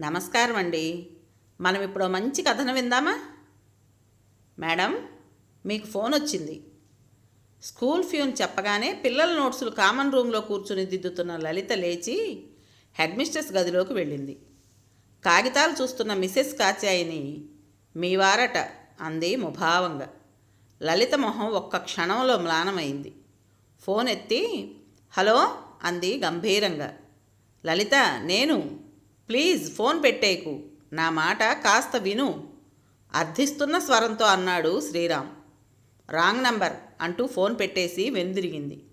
నమస్కారం అండి మనం ఇప్పుడు మంచి కథను విందామా? మేడం మీకు ఫోన్ వచ్చింది. స్కూల్ ఫ్యూన్ చెప్పగానే పిల్లల నోట్సులు కామన్ రూమ్లో కూర్చుని దిద్దుతున్న లలిత లేచి హెడ్ మిస్ట్రెస్ గదిలోకి వెళ్ళింది. కాగితాలు చూస్తున్న మిసెస్ కాచాయిని మీ వారట అంది ముభావంగా. లలిత మొహం ఒక్క క్షణంలో మ్లానమైంది. ఫోన్ ఎత్తి హలో అంది గంభీరంగా. లలిత నేను ప్లీజ్ ఫోన్ పెట్టేకు. నా మాట కాస్త విను. అర్థిస్తున్న స్వరంతో అన్నాడు శ్రీరామ్. రాంగ్ నంబర్ అంటూ ఫోన్ పెట్టేసి వెనుదిరిగింది.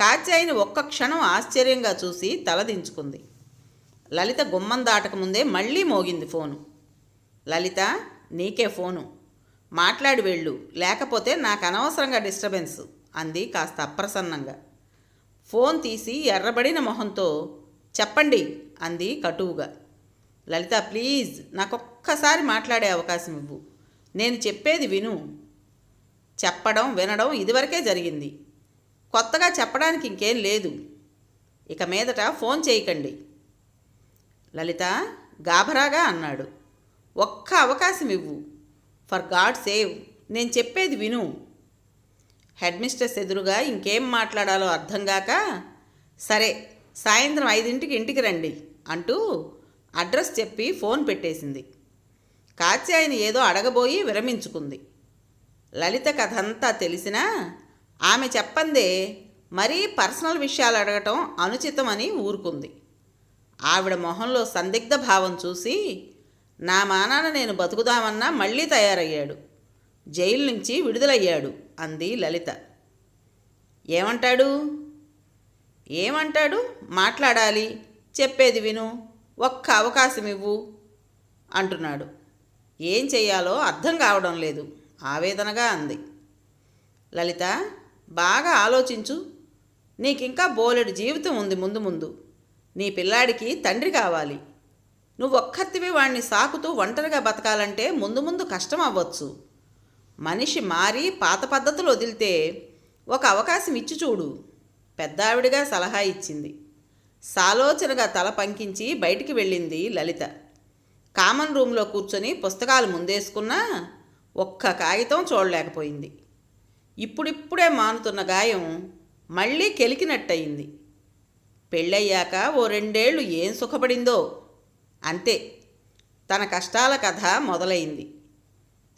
కాత్యాయిని ఒక్క క్షణం ఆశ్చర్యంగా చూసి తలదించుకుంది లలిత గుమ్మం దాటకముందే మళ్ళీ మోగింది ఫోను. లలిత నీకే ఫోను. మాట్లాడి వెళ్ళు. లేకపోతే నాకు అనవసరంగా డిస్టర్బెన్స్ అంది కాస్త అప్రసన్నంగా. ఫోన్ తీసి ఎర్రబడిన మొహంతో చెప్పండి అంది కటువుగా. లలిత ప్లీజ్ నాకొక్కసారి మాట్లాడే అవకాశం ఇవ్వు. నేను చెప్పేది విను. చెప్పడం వినడం ఇదివరకే జరిగింది. కొత్తగా చెప్పడానికి ఇంకేం లేదు. ఇక మీదట ఫోన్ చేయకండి. లలిత గాభరాగా అన్నాడు. ఒక్క అవకాశం ఇవ్వు. ఫర్ గాడ్ సేవ్ నేను చెప్పేది విను. హెడ్ మిస్ట్రెస్ ఎదురుగా ఇంకేం మాట్లాడాలో అర్థం కాక సరే సాయంత్రం ఐదింటికి ఇంటికి రండి. అంటూ అడ్రస్ చెప్పి ఫోన్ పెట్టేసింది. కాత్యాయని ఏదో అడగబోయి విరమించుకుంది. లలిత కథంతా తెలిసినా ఆమె చెప్పందే మరీ పర్సనల్ విషయాలు అడగటం అనుచితమని ఊరుకుంది. ఆవిడ మొహంలో సందిగ్ధ భావం చూసి నా మానాన నేను బతుకుదామన్నా మళ్ళీ తయారయ్యాడు. జైలు నుంచి విడుదలయ్యాడు అంది లలిత. ఏమంటాడు? ఏమంటాడు? మాట్లాడాలి. చెప్పేది విను ఒక్క అవకాశం ఇవ్వు అంటున్నాడు. ఏం చెయ్యాలో అర్థం కావడం లేదు ఆవేదనగా అంది. లలిత బాగా ఆలోచించు. నీకింకా బోలెడు జీవితం ఉంది ముందు ముందు. నీ పిల్లాడికి తండ్రి కావాలి. నువ్వు ఒక్కత్తివి వాణ్ణి సాకుతూ ఒంటరిగా బతకాలంటే ముందు ముందు కష్టం అవ్వచ్చు మనిషి మారి పాత పద్ధతులు వదిలితే ఒక అవకాశం ఇచ్చి చూడు పెద్దావిడిగా సలహా ఇచ్చింది. సాలోచనగా తల పంకించి బయటికి వెళ్ళింది లలిత. కామన్ రూమ్లో కూర్చొని పుస్తకాలు ముందేసుకున్నా ఒక్క కాగితం చూడలేకపోయింది. ఇప్పుడిప్పుడే మానుతున్న గాయం మళ్ళీ కెలికినట్టయింది. పెళ్ళయ్యాక ఓ రెండేళ్ళు ఏం సుఖపడిందో అంతే. తన కష్టాల కథ మొదలైంది.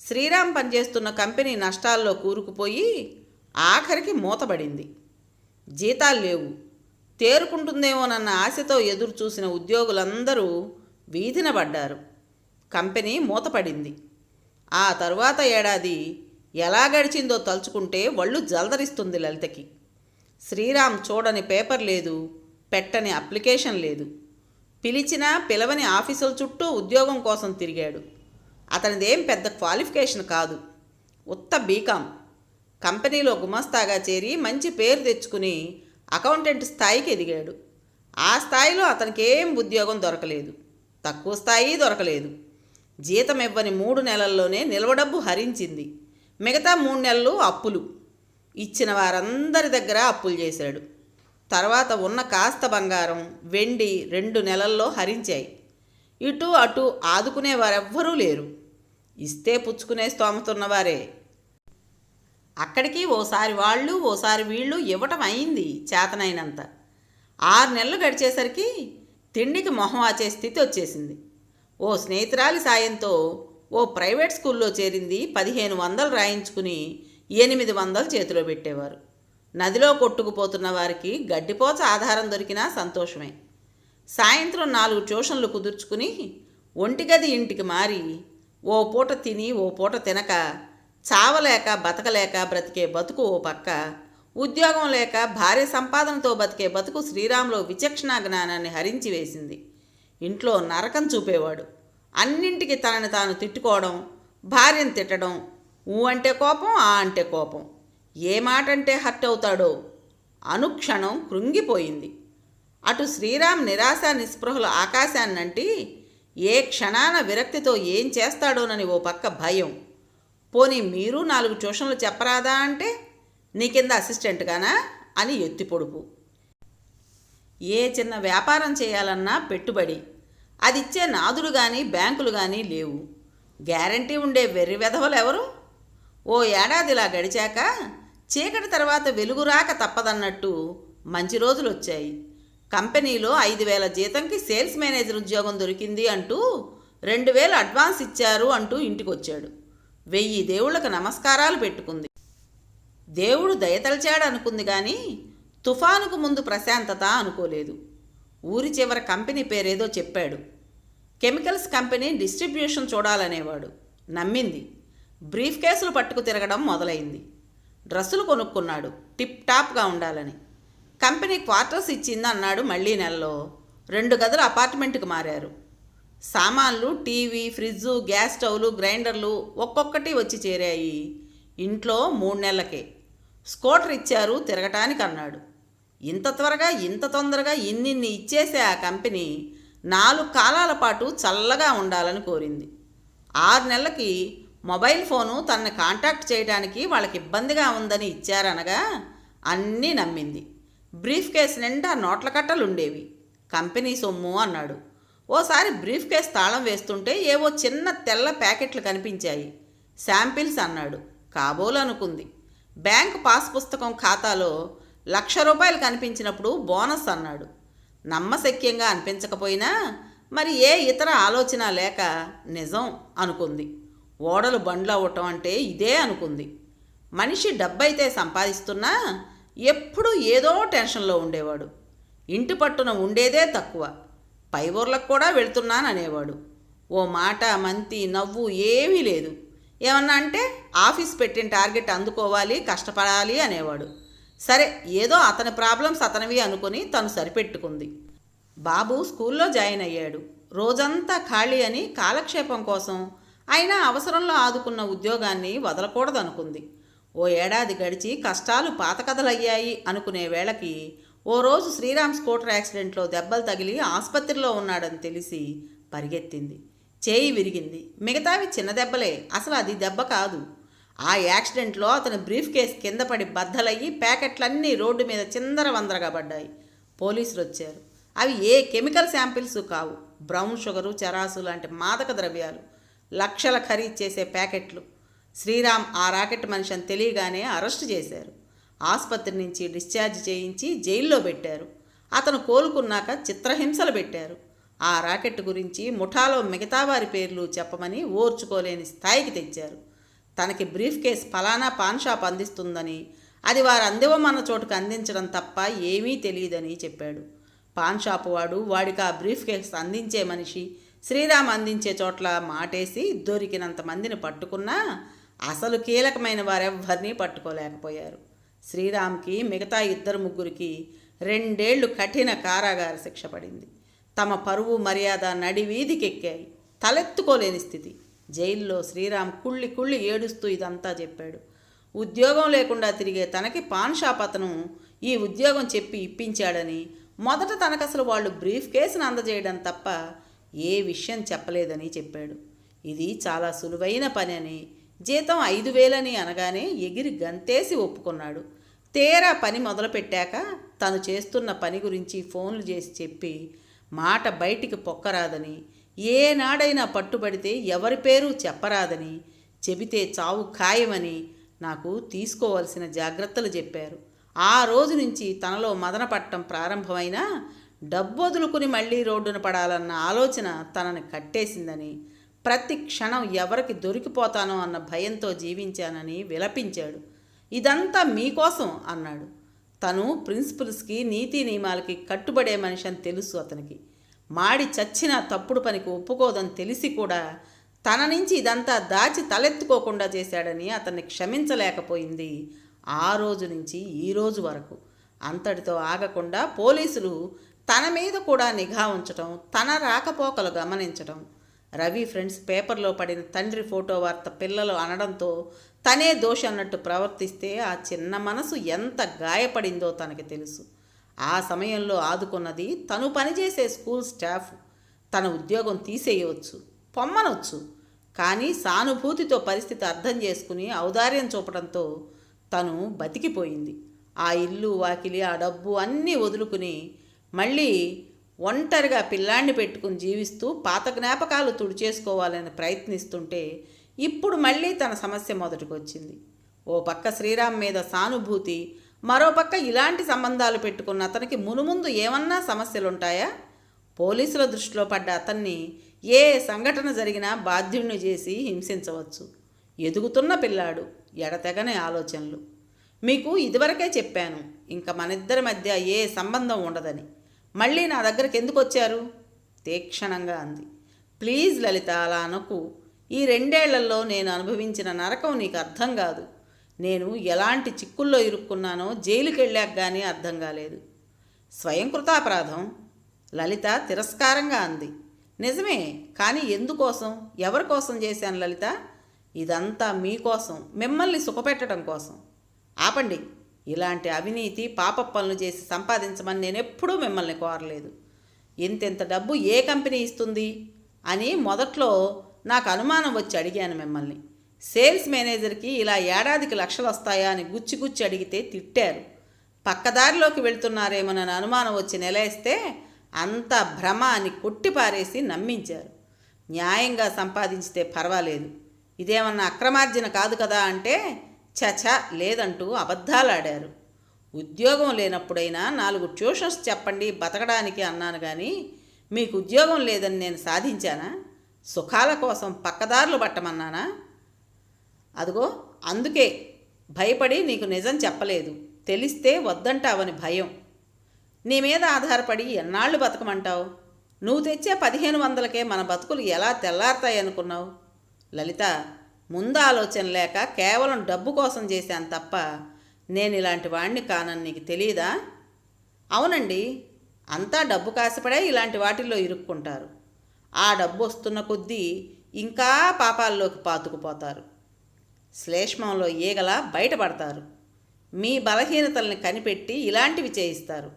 శ్రీరామ్ పనిచేస్తున్న కంపెనీ నష్టాల్లో కూరుకుపోయి ఆఖరికి మూతబడింది. జీతాలు లేవు. తేరుకుంటుందేమోనన్న ఆశతో ఎదురు చూసిన ఉద్యోగులందరూ వీధిన పడ్డారు. కంపెనీ మూతపడింది. ఆ తరువాత ఏడాది ఎలా గడిచిందో తలుచుకుంటే ఒళ్ళు జలదరిస్తుంది లలితకి. శ్రీరామ్ చూడని పేపర్ లేదు పెట్టని అప్లికేషన్ లేదు. పిలిచినా పిలవని ఆఫీసుల చుట్టూ ఉద్యోగం కోసం తిరిగాడు. అతనిదేం పెద్ద క్వాలిఫికేషన్ కాదు. ఉత్త బీకాం. కంపెనీలో గుమస్తాగా చేరి మంచి పేరు తెచ్చుకుని అకౌంటెంట్ స్థాయికి ఎదిగాడు. ఆ స్థాయిలో అతనికి ఏం ఉద్యోగం దొరకలేదు. తక్కువ స్థాయి దొరకలేదు. జీతం ఇవ్వని మూడు నెలల్లోనే నిల్వడబ్బు హరించింది. మిగతా మూడు నెలలు అప్పులు. ఇచ్చిన వారందరి దగ్గర అప్పులు చేశాడు. తర్వాత ఉన్న కాస్త బంగారం వెండి రెండు నెలల్లో హరించాయి. ఇటు అటు ఆదుకునే వారెవ్వరూ లేరు. ఇస్తే పుచ్చుకునే స్తోమతున్నవారే. అక్కడికి ఓసారి వాళ్ళు ఓసారి వీళ్ళు ఇవ్వటం అయింది చేతనైనంత. ఆరు నెలలు గడిచేసరికి తిండికి మొహం ఆచే స్థితి వచ్చేసింది. ఓ స్నేహితురాలి సాయంతో ఓ ప్రైవేట్ స్కూల్లో చేరింది పదిహేను వందలు రాయించుకుని ఎనిమిది వందలు చేతిలో పెట్టేవారు. నదిలో కొట్టుకుపోతున్న వారికి గడ్డిపోచ ఆధారం దొరికినా సంతోషమే. సాయంత్రం నాలుగు ట్యూషన్లు కుదుర్చుకుని ఒంటిగది ఇంటికి మారి ఓ పూట తిని ఓ పూట తినక చావలేక బతకలేక బ్రతికే బతుకు ఓ పక్క. ఉద్యోగం లేక భార్య సంపాదనతో బతికే బతుకు శ్రీరాములో విచక్షణా జ్ఞానాన్ని హరించి వేసింది. ఇంట్లో నరకం చూపేవాడు. అన్నింటికి తనని తాను తిట్టుకోవడం భార్యను తిట్టడం ఊ అంటే కోపం ఆ అంటే కోపం. ఏ మాట అంటే హర్ట్ అవుతాడో అనుక్షణం కృంగిపోయింది. అటు శ్రీరామ్ నిరాశ నిస్పృహల ఆకాశాన్నంటి ఏ క్షణాన విరక్తితో ఏం చేస్తాడోనని ఓ పక్క భయం. పోనీ మీరు నాలుగు ట్యూషన్లు చెప్పరాదా అంటే నీ కింద అసిస్టెంట్గానా అని ఎత్తి పొడుపు. ఏ చిన్న వ్యాపారం చేయాలన్నా పెట్టుబడి. అది ఇచ్చే నాదుడు కానీ బ్యాంకులు కానీ లేవు. గ్యారంటీ ఉండే వెర్రి వెధవలు ఎవరు? ఓ ఏడాదిలా గడిచాక చీకటి తర్వాత వెలుగు రాక తప్పదన్నట్టు మంచి రోజులు వచ్చాయి కంపెనీలో ఐదు వేల జీతంకి సేల్స్ మేనేజర్ ఉద్యోగం దొరికింది అంటూ రెండు వేలు అడ్వాన్స్ ఇచ్చారు అంటూ ఇంటికి వచ్చాడు వెయ్యి దేవుళ్ళకు నమస్కారాలు పెట్టుకుంది. దేవుడు దయతలిచాడు అనుకుంది కానీ తుఫానుకు ముందు ప్రశాంతత అనుకోలేదు. ఊరి చివర కంపెనీ పేరేదో చెప్పాడు. కెమికల్స్ కంపెనీ డిస్ట్రిబ్యూషన్ చూడాలనేవాడు. నమ్మింది. బ్రీఫ్ కేసులు పట్టుకు తిరగడం మొదలైంది. డ్రెస్సులు కొనుక్కున్నాడు. టిప్ టాప్గా ఉండాలని. కంపెనీ క్వార్టర్స్ ఇచ్చింది అన్నాడు మళ్ళీ నెలలో. రెండు గదుల అపార్ట్మెంట్కి మారారు. సామాన్లు టీవీ ఫ్రిడ్జు గ్యాస్ స్టవ్లు గ్రైండర్లు ఒక్కొక్కటి వచ్చి చేరాయి. ఇంట్లో మూడు నెలలకే. స్కూటర్ ఇచ్చారు తిరగటానికి అన్నాడు ఇంత త్వరగా ఇంత తొందరగా ఇన్నిన్ని ఇచ్చేసే ఆ కంపెనీ నాలుగు కాలాల పాటు చల్లగా ఉండాలని కోరింది. ఆరు నెలలకి మొబైల్ ఫోను తనని కాంటాక్ట్ చేయడానికి వాళ్ళకి ఇబ్బందిగా ఉందని ఇచ్చారనగా అన్నీ నమ్మింది. బ్రీఫ్ కేస్ నిండా నోట్ల కట్టలుండేవి. కంపెనీ సొమ్ము అన్నాడు. ఓసారి బ్రీఫ్ కేస్ తాళం వేస్తుంటే ఏవో చిన్న తెల్ల ప్యాకెట్లు కనిపించాయి. శాంపిల్స్ అన్నాడు. కాబోలు అనుకుంది బ్యాంక్ పాస్ పుస్తకం ఖాతాలో లక్ష రూపాయలు కనిపించినప్పుడు బోనస్ అన్నాడు. నమ్మశక్యంగా అనిపించకపోయినా మరి ఏ ఇతర ఆలోచన లేక నిజం అనుకుంది. ఓడలు బండ్లు అవ్వటం అంటే ఇదే అనుకుంది. మనిషి డబ్బైతే సంపాదిస్తున్నా ఎప్పుడూ ఏదో టెన్షన్లో ఉండేవాడు. ఇంటి పట్టున ఉండేదే తక్కువ. పై ఊర్లకు కూడా వెళ్తున్నాను అనేవాడు ఓ మాట మంతి నవ్వు ఏమీ లేదు. ఏమన్నా అంటే ఆఫీస్ పెట్టిన టార్గెట్ అందుకోవాలి కష్టపడాలి అనేవాడు. సరే ఏదో అతని ప్రాబ్లమ్స్ అతనివి అనుకుని తను సరిపెట్టుకుంది. బాబు స్కూల్లో జాయిన్ అయ్యాడు. రోజంతా ఖాళీ అని కాలక్షేపం కోసం అయినా అవసరంలో ఆదుకున్న ఉద్యోగాన్ని వదలకూడదనుకుంది. ఓ ఏడాది గడిచి కష్టాలు పాత కథలయ్యాయి అనుకునే వేళకి ఓ రోజు శ్రీరామ్ స్కూటర్ యాక్సిడెంట్లో దెబ్బలు తగిలి ఆసుపత్రిలో ఉన్నాడని తెలిసి పరిగెత్తింది. చేయి విరిగింది. మిగతావి చిన్న దెబ్బలే. అసలు అది దెబ్బ కాదు. ఆ యాక్సిడెంట్లో అతని బ్రీఫ్ కేస్ కింద పడి బద్దలయ్యి ప్యాకెట్లన్నీ రోడ్డు మీద చిందర వందరగా పడ్డాయి. పోలీసులు వచ్చారు. అవి ఏ కెమికల్ శాంపిల్స్ కావు. బ్రౌన్ షుగరు చరాసు లాంటి మాదక ద్రవ్యాలు. లక్షల ఖరీదు చేసే ప్యాకెట్లు. శ్రీరామ్ ఆ రాకెట్ మనిషి అని తెలియగానే అరెస్ట్ చేశారు. ఆసుపత్రి నుంచి డిశ్చార్జ్ చేయించి జైల్లో పెట్టారు. అతను కోలుకున్నాక చిత్రహింసలు పెట్టారు. ఆ రాకెట్ గురించి ముఠాలో మిగతా వారి పేర్లు చెప్పమని ఓర్చుకోలేని స్థాయికి తెచ్చారు. తనకి బ్రీఫ్ కేస్ ఫలానా పాన్ షాప్ అందిస్తుందని అది వారు అందివమన్న చోటుకు అందించడం తప్ప ఏమీ తెలియదని చెప్పాడు. పాన్ షాప్ వాడు వాడికి ఆ బ్రీఫ్ కేస్ అందించే మనిషి శ్రీరామ్ అందించే చోట్ల మాటేసి దొరికినంత మందిని పట్టుకున్నా అసలు కీలకమైన వారెవ్వరినీ పట్టుకోలేకపోయారు. శ్రీరామ్కి మిగతా ఇద్దరు ముగ్గురికి రెండేళ్ళు కఠిన కారాగార శిక్ష పడింది. తమ పరువు మర్యాద నడి వీధికెక్కాయి. తలెత్తుకోలేని స్థితి. జైల్లో శ్రీరామ్ కుళ్ళి కుళ్ళి ఏడుస్తూ ఇదంతా చెప్పాడు. ఉద్యోగం లేకుండా తిరిగే తనకి పాన్ షాప్ అతను ఈ ఉద్యోగం చెప్పి ఇప్పించాడని మొదట తనకు అసలు వాళ్ళు బ్రీఫ్ కేసును అందజేయడం తప్ప ఏ విషయం చెప్పలేదని చెప్పాడు. ఇది చాలా సులువైన పని అని జీతం ఐదు వేలని అనగానే ఎగిరి గంతేసి ఒప్పుకున్నాడు. తేరా పని మొదలుపెట్టాక తను చేస్తున్న పని గురించి ఫోన్లు చేసి చెప్పి మాట బయటికి పొక్కరాదని ఏనాడైనా పట్టుబడితే ఎవరి పేరు చెప్పరాదని చెబితే చావు ఖాయమని నాకు తీసుకోవలసిన జాగ్రత్తలు చెప్పారు. ఆ రోజు నుంచి తనలో మదన పట్టడం ప్రారంభమైనా డబ్బు వదులుకుని మళ్ళీ రోడ్డున పడాలన్న ఆలోచన తనని కట్టేసిందని ప్రతి క్షణం ఎవరికి దొరికిపోతానో అన్న భయంతో జీవించానని విలపించాడు. ఇదంతా మీకోసం అన్నాడు. తను ప్రిన్సిపల్స్కి నీతి నియమాలకి కట్టుబడే మనిషి అని తెలుసు అతనికి. మాడి చచ్చిన తప్పుడు పనికి ఒప్పుకోదని తెలిసి కూడా తన నుంచి ఇదంతా దాచి తలెత్తుకోకుండా చేశాడని అతన్ని క్షమించలేకపోయింది ఆ రోజు నుంచి ఈ రోజు వరకు. అంతటితో ఆగకుండా పోలీసులు తన మీద కూడా నిఘా ఉంచటం తన రాకపోకలు గమనించటం రవి ఫ్రెండ్స్ పేపర్లో పడిన తండ్రి ఫోటో వార్త పిల్లలు అనడంతో తనే దోష అన్నట్టు ప్రవర్తిస్తే ఆ చిన్న మనసు ఎంత గాయపడిందో తనకి తెలుసు. ఆ సమయంలో ఆదుకున్నది తను పనిచేసే స్కూల్ స్టాఫ్. తన ఉద్యోగం తీసేయవచ్చు పొమ్మనొచ్చు కానీ సానుభూతితో పరిస్థితి అర్థం చేసుకుని ఔదార్యం చూపడంతో తను బతికిపోయింది. ఆ ఇల్లు వాకిలి ఆ డబ్బు అన్నీ వదులుకుని మళ్ళీ ఒంటరిగా పిల్లాన్ని పెట్టుకుని జీవిస్తూ పాత జ్ఞాపకాలు తుడిచేసుకోవాలని ప్రయత్నిస్తుంటే ఇప్పుడు మళ్ళీ తన సమస్య మొదటికొచ్చింది. ఓ పక్క శ్రీరామ్ మీద సానుభూతి మరో పక్క ఇలాంటి సంబంధాలు పెట్టుకున్న అతనికి మునుముందు ఏమన్నా సమస్యలుంటాయా? పోలీసుల దృష్టిలో పడ్డ అతన్ని ఏ సంఘటన జరిగినా బాధ్యుణ్ణి చేసి హింసించవచ్చు. ఎదుగుతున్న పిల్లాడు ఎడతెగని ఆలోచనలు. మీకు ఇదివరకే చెప్పాను ఇంకా మనిద్దరి మధ్య ఏ సంబంధం ఉండదని. మళ్ళీ నా దగ్గరికి ఎందుకు వచ్చారు? తీక్షణంగా అంది. ప్లీజ్ లలిత అలా అనకు. ఈ రెండేళ్ళలో నేను అనుభవించిన నరకం నీకు అర్థం కాదు. నేను ఎలాంటి చిక్కుల్లో ఇరుక్కున్నానో జైలుకి వెళ్ళాక కానీ అర్థం కాలేదు. స్వయం కృతాపరాధం? లలిత తిరస్కారంగా అంది. నిజమే కానీ ఎందుకోసం? ఎవరి కోసం చేశాను లలిత? ఇదంతా మీకోసం మిమ్మల్ని సుఖపెట్టడం కోసం. ఆపండి. ఇలాంటి అవినీతి పాప పనులు చేసి సంపాదించమని నేను ఎప్పుడూ మిమ్మల్ని కోరలేదు. ఇంతెంత డబ్బు ఏ కంపెనీ ఇస్తుంది? అని మొదట్లో నాకు అనుమానం వచ్చి అడిగాను మిమ్మల్ని. సేల్స్ మేనేజర్కి ఇలా ఏడాదికి లక్షలు వస్తాయా అని గుచ్చి గుచ్చి అడిగితే తిట్టారు. పక్కదారిలోకి వెళ్తున్నారేమోనని అనుమానం వచ్చి నెలేస్తే అంత భ్రమ అని కొట్టిపారేసి నమ్మించారు. న్యాయంగా సంపాదించితే పర్వాలేదు. ఇదేమన్నా అక్రమార్జన కాదు కదా అంటే చచ లేదంటూ అబద్ధాలాడారు. ఉద్యోగం లేనప్పుడైనా నాలుగు ట్యూషన్స్ చెప్పండి బతకడానికి అన్నాను కానీ మీకు ఉద్యోగం లేదని నేను సాధించానా? సుఖాల కోసం పక్కదారులు పట్టమన్నానా? అదిగో అందుకే భయపడి నీకు నిజం చెప్పలేదు. తెలిస్తే వద్దంటావని భయం. నీ మీద ఆధారపడి ఎన్నాళ్ళు బతకమంటావు? నువ్వు తెచ్చే పదిహేను వందలకే మన బతుకులు ఎలా తెల్లారుతాయి అనుకున్నావు లలిత ముందు ఆలోచన లేక కేవలం డబ్బు కోసం చేశాను తప్ప నేను ఇలాంటి వాడిని కానని నీకు తెలియదా? అవునండి. అంతా డబ్బు కాసిపడే ఇలాంటి వాటిల్లో ఇరుక్కుంటారు. ఆ డబ్బు వస్తున్న కొద్దీ ఇంకా పాపాల్లోకి పాతుకుపోతారు. శ్లేష్మంలో ఈగల బయటపడతారు. మీ బలహీనతల్ని కనిపెట్టి ఇలాంటివి చేయిస్తారు.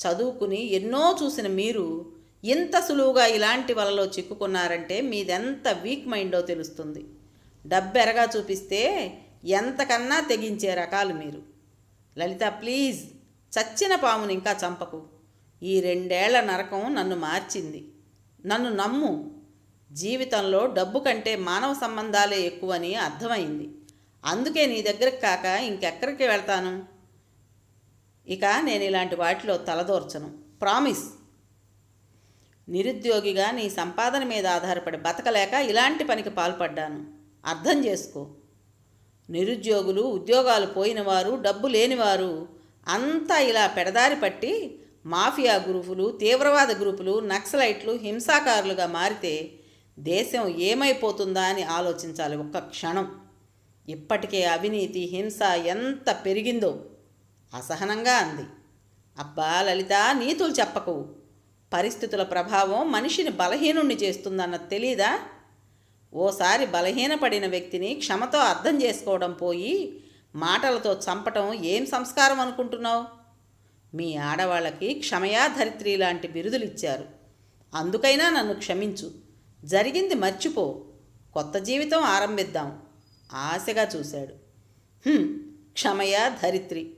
చదువుకుని ఎన్నో చూసిన మీరు ఇంత సులువుగా ఇలాంటి వలలో చిక్కుకున్నారంటే మీదెంత వీక్ మైండో తెలుస్తుంది. డబ్బెరగా చూపిస్తే ఎంతకన్నా తెగించే రకాలు మీరు. లలిత ప్లీజ్ చచ్చిన పాముని ఇంకా చంపకు. ఈ రెండేళ్ళ నరకం నన్ను మార్చింది. నన్ను నమ్ము. జీవితంలో డబ్బు కంటే మానవ సంబంధాలే ఎక్కువని అర్థమైంది. అందుకే నీ దగ్గరకు కాక ఇంకెక్కడికి వెళ్తాను? ఇక నేను ఇలాంటి వాటిలో తలదోర్చను. ప్రామిస్. నిరుద్యోగిగా నీ సంపాదన మీద ఆధారపడి బతకలేక ఇలాంటి పనికి పాల్పడ్డాను. అర్థం చేసుకో. నిరుద్యోగులు ఉద్యోగాలు పోయినవారు డబ్బు లేనివారు అంతా ఇలా పెడదారి పట్టి మాఫియా గ్రూపులు తీవ్రవాద గ్రూపులు నక్సలైట్లు హింసాకారులుగా మారితే దేశం ఏమైపోతుందా అని ఆలోచించాలి ఒక్క క్షణం. ఇప్పటికే అవినీతి హింస ఎంత పెరిగిందో అసహనంగా అంది. అబ్బా లలిత నీతులు చెప్పకు. పరిస్థితుల ప్రభావం మనిషిని బలహీనుణ్ణి చేస్తుందన్నది తెలీదా? ఓసారి బలహీనపడిన వ్యక్తిని క్షమతో అర్థం చేసుకోవడం పోయి మాటలతో చంపటం ఏం సంస్కారం అనుకుంటున్నావు? మీ ఆడవాళ్ళకి క్షమయా ధరిత్రి లాంటి బిరుదులు ఇచ్చారు అందుకైనా నన్ను క్షమించు. జరిగింది మర్చిపో. కొత్త జీవితం ఆరంభిద్దాం. ఆశగా చూశాడు. క్షమయా ధరిత్రి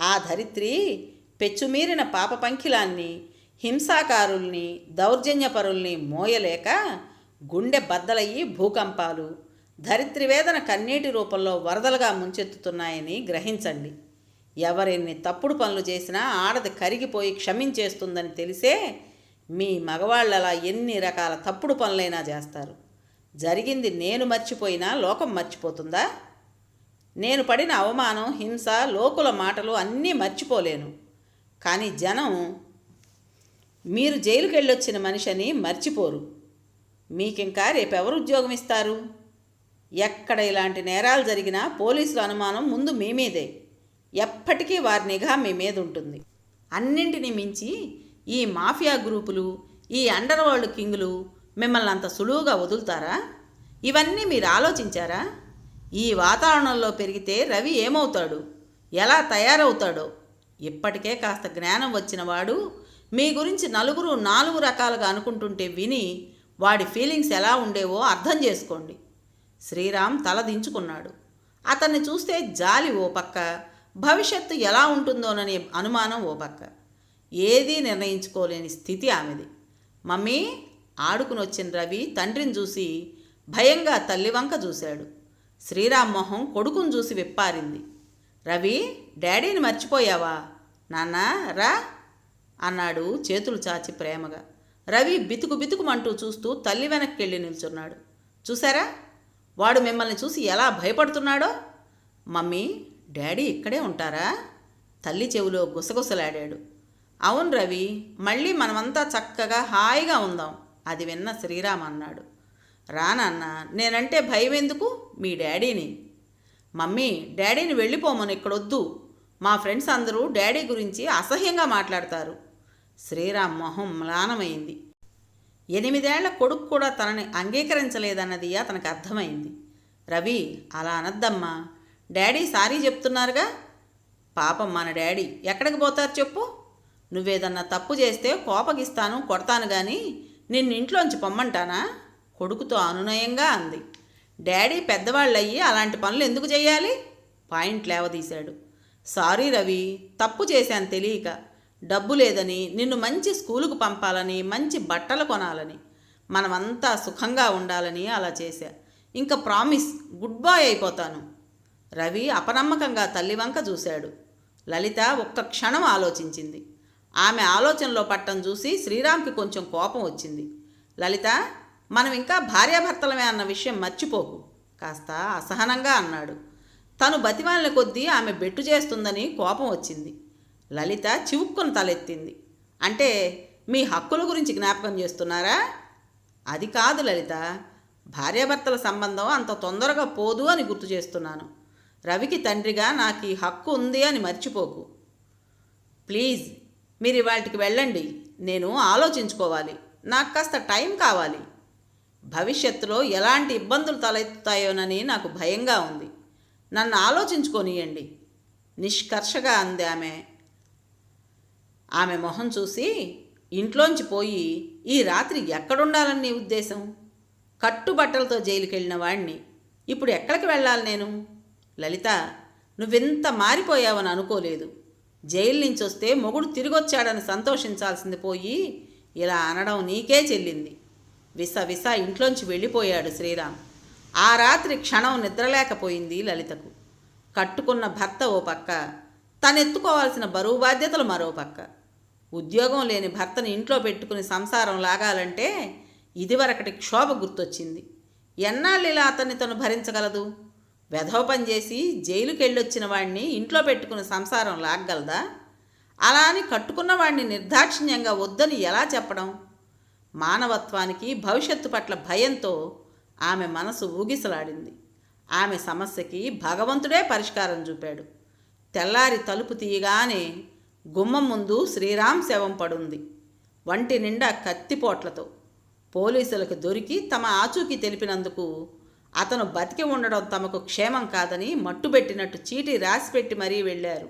ఆ ధరిత్రి పెచ్చుమీరిన పాప పంకిలాన్ని హింసాకారుల్ని దౌర్జన్యపరుల్ని మోయలేక గుండె బద్దలయ్యి భూకంపాలు ధరిత్రివేదన కన్నీటి రూపంలో వరదలుగా ముంచెత్తుతున్నాయని గ్రహించండి. ఎవరెన్ని తప్పుడు పనులు చేసినా ఆడది కరిగిపోయి క్షమించేస్తుందని తెలిసే మీ మగవాళ్ళలా ఎన్ని రకాల తప్పుడు పనులైనా చేస్తారు. జరిగింది నేను మర్చిపోయినా లోకం మర్చిపోతుందా? నేను పడిన అవమానం హింస లోకుల మాటలు అన్నీ మర్చిపోలేను. కానీ జనం మీరు జైలుకెళ్ళొచ్చిన మనిషిని మర్చిపోరు. మీకింకా రేపెవరు ఉద్యోగం ఇస్తారు? ఎక్కడ ఇలాంటి నేరాలు జరిగినా పోలీసుల అనుమానం ముందు మీ మీదే. ఎప్పటికీ వారి నిఘా మీ మీద ఉంటుంది అన్నింటినీ మించి ఈ మాఫియా గ్రూపులు ఈ అండర్ వరల్డ్ కింగులు మిమ్మల్ని అంత సులువుగా వదులుతారా? ఇవన్నీ మీరు ఆలోచించారా? ఈ వాతావరణంలో పెరిగితే రవి ఏమవుతాడు? ఎలా తయారవుతాడో? ఇప్పటికే కాస్త జ్ఞానం వచ్చినవాడు మీ గురించి నలుగురు నాలుగు రకాలుగా అనుకుంటుంటే విని వాడి ఫీలింగ్స్ ఎలా ఉండేవో అర్థం చేసుకోండి. శ్రీరామ్ తల దించుకున్నాడు. అతన్ని చూస్తే జాలి ఓ పక్క భవిష్యత్తు ఎలా ఉంటుందోననే అనుమానం ఓ పక్క. ఏదీ నిర్ణయించుకోలేని స్థితి ఆమెది. మమ్మీ ఆడుకుని వచ్చిన రవి తండ్రిని చూసి భయంగా తల్లి వంక చూశాడు. శ్రీరామ్ మొహం కొడుకును చూసి విప్పారింది. రవి డాడీని మర్చిపోయావా? నాన్న రా అన్నాడు చేతులు చాచి ప్రేమగా. రవి బితుకు బితుకుమంటూ చూస్తూ తల్లి వెనక్కి వెళ్ళి నిల్చున్నాడు. చూసారా వాడు మిమ్మల్ని చూసి ఎలా భయపడుతున్నాడో? మమ్మీ డాడీ ఇక్కడే ఉంటారా? తల్లి చెవిలో గుసగుసలాడాడు. అవును రవి మళ్ళీ మనమంతా చక్కగా హాయిగా ఉందాం అది విన్న శ్రీరామ్ అన్నాడు. రానన్న నేనంటే భయం ఎందుకు మీ డాడీని. మమ్మీ డాడీని వెళ్ళిపోమను ఇక్కడొద్దు. మా ఫ్రెండ్స్ అందరూ డాడీ గురించి అసహ్యంగా మాట్లాడతారు. శ్రీరామ్ మొహం మ్లానమైంది. ఎనిమిదేళ్ళ కొడుకు కూడా తనని అంగీకరించలేదన్నది అతనికి అర్థమైంది. రవి అలా అనద్దమ్మా. Daddy sorry చెప్తున్నారుగా? పాపం మన డాడీ. ఎక్కడికి పోతారు చెప్పు? నువ్వేదన్నా తప్పు చేస్తే కోపగిస్తాను కొడతాను కానీ నిన్ను ఇంట్లోంచి పొమ్మంటానా? కొడుకుతో అనునయంగా అంది. డాడీ పెద్దవాళ్ళయ్యి అలాంటి పనులు ఎందుకు చేయాలి? పాయింట్ లేవదీశాడు. సారీ రవి తప్పు చేశాను తెలియక డబ్బు లేదని నిన్ను మంచి స్కూలుకు పంపాలని మంచి బట్టలు కొనాలని మనమంతా సుఖంగా ఉండాలని అలా చేశా. ఇంకా ప్రామిస్ గుడ్ బాయ్ అయిపోతాను. రవి అపనమ్మకంగా తల్లి వంక చూశాడు. లలిత ఒక్క క్షణం ఆలోచించింది. ఆమె ఆలోచనలో పట్టం చూసి శ్రీరామ్కి కొంచెం కోపం వచ్చింది. లలిత మనం ఇంకా భార్యాభర్తలమే అన్న విషయం మర్చిపోకు కాస్త అసహనంగా అన్నాడు. తను బతిమాలిన కొద్దీ ఆమె బెట్టు చేస్తుందని కోపం వచ్చింది. లలిత చివుక్కును తలెత్తింది. అంటే మీ హక్కుల గురించి జ్ఞాపకం చేస్తున్నారా? అది కాదు లలిత. భార్యాభర్తల సంబంధం అంత తొందరగా పోదు అని గుర్తు చేస్తున్నాను. రవికి తండ్రిగా నాకు ఈ హక్కు ఉంది అని మర్చిపోకు. ప్లీజ్ మీరు ఇవాటికి వెళ్ళండి. నేను ఆలోచించుకోవాలి. నాకు కాస్త టైం కావాలి. భవిష్యత్తులో ఎలాంటి ఇబ్బందులు తలెత్తుతాయోనని నాకు భయంగా ఉంది. నన్ను ఆలోచించుకోనియండి. నిష్కర్షగా అంది ఆమె. ఆమె మొహం చూసి ఇంట్లోంచి పోయి ఈ రాత్రి ఎక్కడుండాలని నీ ఉద్దేశం? కట్టుబట్టలతో జైలుకెళ్ళిన వాణ్ణి. ఇప్పుడు ఎక్కడికి వెళ్ళాలి నేను? లలిత నువ్వెంత మారిపోయావని అనుకోలేదు. జైలు నుంచి వస్తే మొగుడు తిరిగొచ్చాడని సంతోషించాల్సింది పోయి ఇలా అనడం నీకే చెల్లింది. విస విస ఇంట్లోంచి వెళ్ళిపోయాడు శ్రీరామ్. ఆ రాత్రి క్షణం నిద్రలేకపోయింది లలితకు. కట్టుకున్న భర్త ఓ పక్క తనెత్తుకోవాల్సిన బరువు బాధ్యతలు మరో పక్క. ఉద్యోగం లేని భర్తను ఇంట్లో పెట్టుకుని సంసారం లాగాలంటే ఇదివరకటి క్షోభ గుర్తొచ్చింది. ఎన్నాళ్ళు ఇలా అతన్ని తను భరించగలదు? వెధవ చేసి జైలుకి వెళ్ళొచ్చిన వాడిని ఇంట్లో పెట్టుకుని సంసారం లాగగలదా? అలా అని కట్టుకున్న వాడిని నిర్దాక్షిణ్యంగా వద్దని ఎలా చెప్పడం? మానవత్వానికి భవిష్యత్తు పట్ల భయంతో ఆమె మనసు ఊగిసలాడింది. ఆమె సమస్యకి భగవంతుడే పరిష్కారం చూపాడు. తెల్లారి తలుపు తీయగానే గుమ్మం ముందు శ్రీరామ్ శవం పడుంది. వంటి నిండా కత్తిపోట్లతో పోలీసులకు దొరికి తమ ఆచూకీ తెలిపినందుకు అతను బతికి ఉండడం తమకు క్షేమం కాదని మట్టుబెట్టినట్టు చీటీ రాసిపెట్టి మరీ వెళ్ళారు.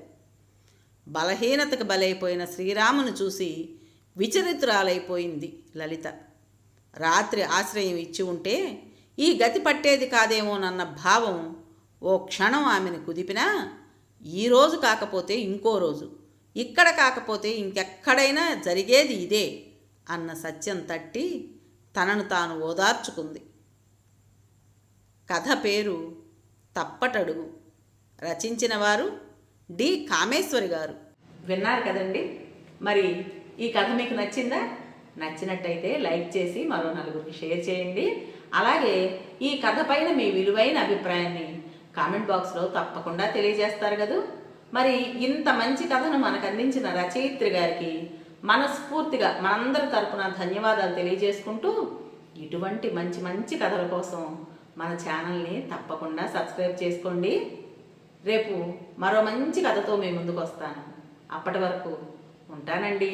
బలహీనతకు బలైపోయిన శ్రీరామును చూసి విచరితురాలైపోయింది లలిత. రాత్రి ఆశ్రయం ఇచ్చి ఉంటే ఈ గతి పట్టేది కాదేమోనన్న భావం ఓ క్షణం ఆమెను కుదిపినా ఈ రోజు కాకపోతే ఇంకో రోజు. ఇక్కడ కాకపోతే ఇంకెక్కడైనా జరిగేది ఇదే అన్న సత్యం తట్టి తనను తాను ఓదార్చుకుంది. కథ పేరు తప్పటడుగు. రచించిన వారు డి కామేశ్వరి గారు. విన్నారు కదండి? మరి ఈ కథ మీకు నచ్చిందా? నచ్చినట్టయితే లైక్ చేసి మరో నలుగురికి షేర్ చేయండి. అలాగే ఈ కథ పైన మీ విలువైన అభిప్రాయాన్ని కామెంట్ బాక్స్లో తప్పకుండా తెలియజేస్తారు కదా? మరి ఇంత మంచి కథను మనకు అందించిన రచయిత్రి గారికి మనస్ఫూర్తిగా మనందరి తరపున ధన్యవాదాలు తెలియజేసుకుంటూ ఇటువంటి మంచి మంచి కథల కోసం మన ఛానల్ని తప్పకుండా సబ్స్క్రైబ్ చేసుకోండి. రేపు మరో మంచి కథతో మీ ముందుకు వస్తాను. అప్పటి వరకు ఉంటానండి.